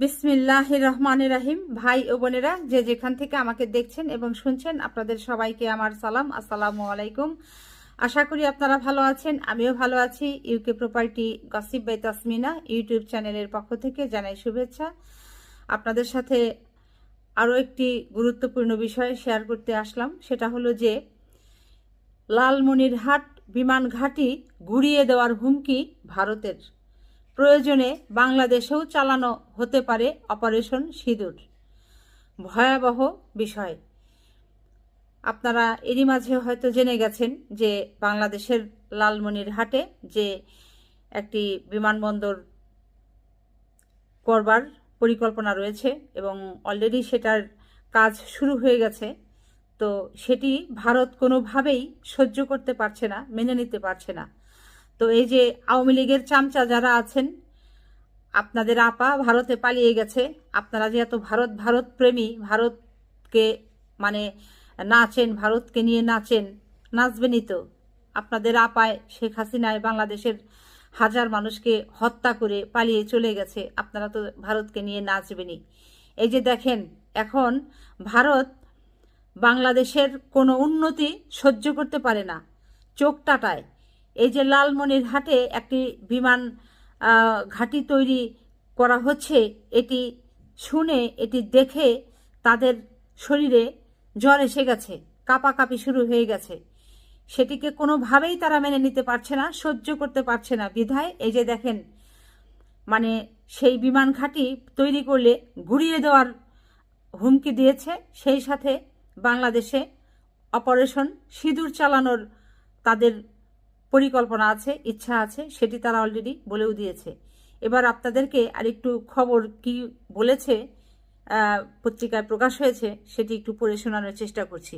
বিসমিল্লাহ রহমান রাহিম। ভাই ও বোনেরা, যে যেখান থেকে আমাকে দেখছেন এবং শুনছেন, আপনাদের সবাইকে আমার সালাম। আসসালামু আলাইকুম। আশা করি আপনারা ভালো আছেন, আমিও ভালো আছি। UK property gossip by Tasmina YouTube চ্যানেলের পক্ষ থেকে জানাই শুভেচ্ছা। আপনাদের সাথে আরও একটি গুরুত্বপূর্ণ বিষয় শেয়ার করতে আসলাম। সেটা হলো যে, লালমনিরহাট বিমান ঘাঁটি গুড়িয়ে দেওয়ার হুমকি ভারতের। প্রয়োজনে বাংলাদেশেও চালানো হতে পারে অপারেশন সিঁদুর। ভয়াবহ বিষয়। আপনারা এরই মাঝে হয়তো জেনে গেছেন যে বাংলাদেশের লালমনিরহাটে যে একটি বিমানবন্দর করবার পরিকল্পনা রয়েছে এবং অলরেডি সেটার কাজ শুরু হয়ে গেছে, তো সেটি ভারত কোনোভাবেই সহ্য করতে পারছে না, মেনে নিতে পারছে না। তো এই যে আওয়ামী লীগের চামচা যারা আছেন, আপনাদের আপা ভারতে পালিয়ে গেছে। আপনারা যে এত ভারত ভারত প্রেমী, ভারতকে মানে নাচেন, ভারতকে নিয়ে নাচেন, নাচবেনই তো। আপনাদের আপায় শেখ হাসিনায় বাংলাদেশের হাজার মানুষকে হত্যা করে পালিয়ে চলে গেছে। আপনারা তো ভারতকে নিয়ে নাচবেনই। এই যে দেখেন, এখন ভারত বাংলাদেশের কোনো উন্নতি সহ্য করতে পারে না। চোখ টাটায়। এই যে লালমনির হাটে একটি বিমান ঘাঁটি তৈরি করা হচ্ছে, এটি শুনে, এটি দেখে তাদের শরীরে জ্বর এসে গেছে, কাঁপাকাঁপি শুরু হয়ে গেছে। সেটিকে কোনোভাবেই তারা মেনে নিতে পারছে না, সহ্য করতে পারছে না বিধায়। এই যে দেখেন মানে সেই বিমান ঘাঁটি তৈরি করলে ঘুরিয়ে দেওয়ার হুমকি দিয়েছে। সেই সাথে বাংলাদেশে অপারেশন সিঁদুর চালানোর তাদের পরিকল্পনা আছে, ইচ্ছা আছে, সেটি তারা অলরেডি বলেও দিয়েছে। এবার আপনাদেরকে আরেকটু খবর কি বলেছে পত্রিকায় প্রকাশ হয়েছে, সেটি একটু পড়ে শোনানোর চেষ্টা করছি।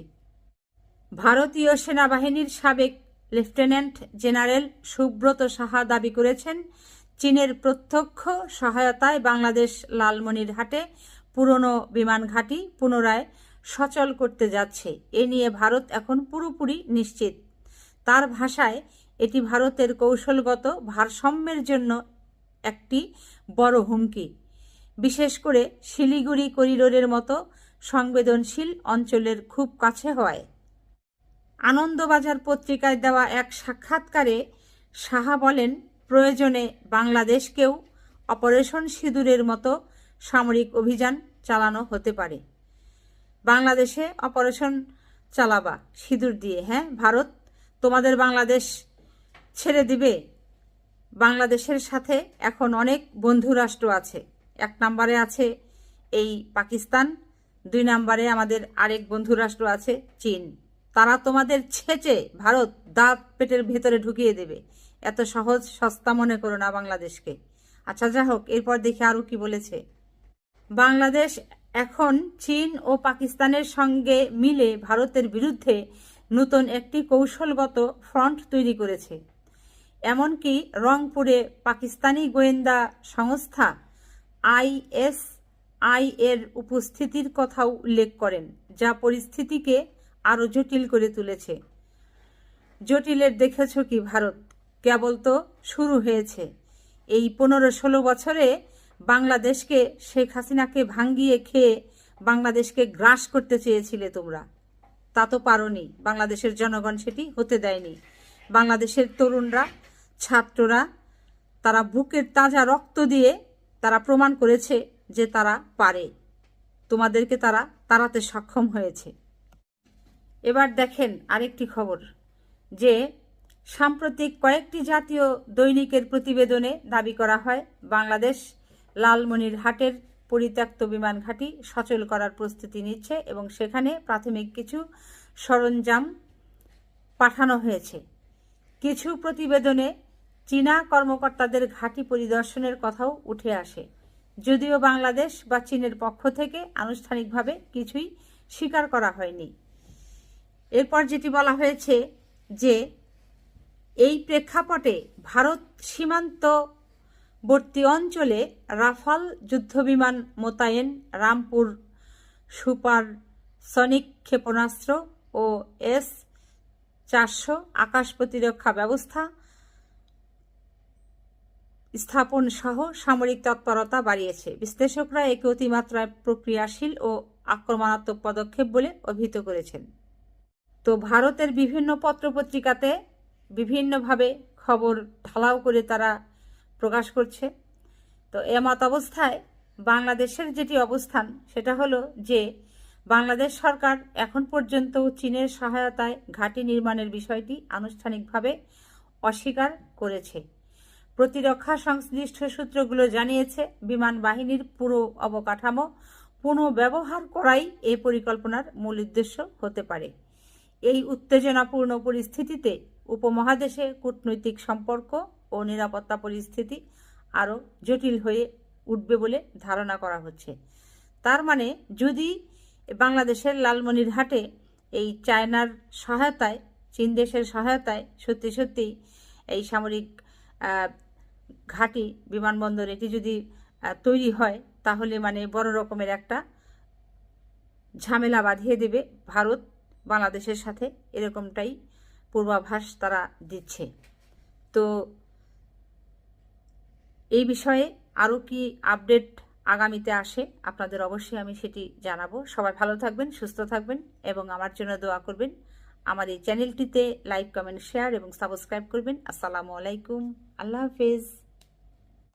ভারতীয় সেনাবাহিনীর সাবেক লেফটেন্যান্ট জেনারেল সুব্রত সাহা দাবি করেছেন, চীনের প্রত্যক্ষ সহায়তায় বাংলাদেশ লালমনিরহাটে পুরনো বিমান ঘাঁটি পুনরায় সচল করতে যাচ্ছে। এ নিয়ে ভারত এখন পুরোপুরি নিশ্চিত। তার ভাষায় এটি ভারতের কৌশলগত ভারসাম্যের জন্য একটি বড় হুমকি। বিশেষ করে শিলিগুড়ি করিডোরের মতো সংবেদনশীল অঞ্চলের খুব কাছে হয় আনন্দবাজার পত্রিকায় দেওয়া এক সাক্ষাৎকারে সাহা বলেন, প্রয়োজনে বাংলাদেশকেও অপারেশন সিঁদুরের মতো সামরিক অভিযান চালানো হতে পারে। বাংলাদেশে অপারেশন চালাবা, সিঁদুর দিয়ে হ্যাঁ ভারত, তোমাদের বাংলাদেশ ছেড়ে দিবে? বাংলাদেশের সাথে এখন অনেক বন্ধু রাষ্ট্র আছে। এক নম্বরে আছে এই পাকিস্তান, দুই নম্বরে আমাদের আরেক বন্ধু রাষ্ট্র আছে চীন। তারা তোমাদের ছেচে ভারত দাঁত পেটের ভেতরে ঢুকিয়ে দেবে। এত সহজ, সস্তা মনে করো না বাংলাদেশকে। আচ্ছা যা হোক, এরপর দেখি আরও কি বলেছে। বাংলাদেশ এখন চীন ও পাকিস্তানের সঙ্গে মিলে ভারতের বিরুদ্ধে নতুন একটি কৌশলগত ফ্রন্ট তৈরি করেছে। এমনকি রংপুরে পাকিস্তানি গোয়েন্দা সংস্থা আইএসআই এর উপস্থিতির কথাও উল্লেখ করেন, যা পরিস্থিতিকে আরও জটিল করে তুলেছে। জটিলের দেখেছ কি ভারত? কেবল তো শুরু হয়েছে। এই পনেরো ষোলো বছরে বাংলাদেশকে শেখ হাসিনাকে ভাঙ্গিয়ে খেয়ে বাংলাদেশকে গ্রাস করতে চেয়েছিলে তোমরা। তা তো পারোনি। বাংলাদেশের জনগণ সেটি হতে দেয়নি। বাংলাদেশের তরুণরা, ছাত্ররা, তারা বুকের তাজা রক্ত দিয়ে তারা প্রমাণ করেছে যে তারা পারে। তোমাদেরকে তারা তাড়াতে সক্ষম হয়েছে। এবার দেখেন আরেকটি খবর, যে সাম্প্রতিক কয়েকটি জাতীয় দৈনিকের প্রতিবেদনে দাবি করা হয়, বাংলাদেশ লালমনিরহাটের পরিত্যক্ত বিমান ঘাঁটি সচল করার প্রস্তুতি নিচ্ছে এবং সেখানে প্রাথমিক কিছু সরঞ্জাম পাঠানো হয়েছে। কিছু প্রতিবেদনে চীনা কর্মকর্তাদের ঘাঁটি পরিদর্শনের কথাও উঠে আসে। যদিও বাংলাদেশ বা চীনের পক্ষ থেকে আনুষ্ঠানিকভাবে কিছুই স্বীকার করা হয়নি। এরপর যেটি বলা হয়েছে যে, এই প্রেক্ষাপটে ভারত সীমান্তবর্তী অঞ্চলে রাফাল যুদ্ধবিমান মোতায়েন, রামপুর সুপার সনিক ক্ষেপণাস্ত্র ও এস চারশো আকাশ প্রতিরক্ষা ব্যবস্থা স্থাপন সহ সামরিক তৎপরতা বাড়িয়েছে। বিশ্লেষকরা একে অতিমাত্রায় প্রক্রিয়াশীল ও আক্রমণাত্মক পদক্ষেপ বলে অভিহিত করেছেন। তো ভারতের বিভিন্ন পত্রপত্রিকাতে বিভিন্নভাবে খবর ঢালাও করে তারা প্রকাশ করছে। তো এমত অবস্থায় বাংলাদেশের যেটি অবস্থান, সেটা হলো যে বাংলাদেশ সরকার এখন পর্যন্ত চীনের সহায়তায় ঘাঁটি নির্মাণের বিষয়টি আনুষ্ঠানিকভাবে অস্বীকার করেছে। প্রতিরক্ষা সংশ্লিষ্ট সূত্রগুলো জানিয়েছে, বিমান বাহিনীর পুরো অবকাঠামো পুনঃব্যবহার করাই এই পরিকল্পনার মূল উদ্দেশ্য হতে পারে। এই উত্তেজনাপূর্ণ পরিস্থিতিতে উপমহাদেশে কূটনৈতিক সম্পর্ক ও নিরাপত্তা পরিস্থিতি আরও জটিল হয়ে উঠবে বলে ধারণা করা হচ্ছে। তার মানে যদি বাংলাদেশের লালমনির লালমনিরহাটে এই চায়নার সহায়তায়, চীন দেশের সহায়তায় সত্যি সত্যি এই সামরিক ঘাঁটি, বিমানবন্দর এটি যদি তৈরি হয়, তাহলে মানে বড় রকমের একটা ঝামেলা বাঁধিয়ে দেবে ভারত বাংলাদেশের সাথে। এরকমটাই পূর্বাভাস তারা দিচ্ছে। তো এই বিষয়ে আরও কি আপডেট আগামীতে আসে, আপনাদের অবশ্যই আমি সেটি জানাব। সবাই ভালো থাকবেন, সুস্থ থাকবেন এবং আমার জন্য দোয়া করবেন। আমার এই চ্যানেলটিতে লাইক, কমেন্ট, শেয়ার এবং সাবস্ক্রাইব করবেন। আসসালামু আলাইকুম। আল্লাহ হাফেজ।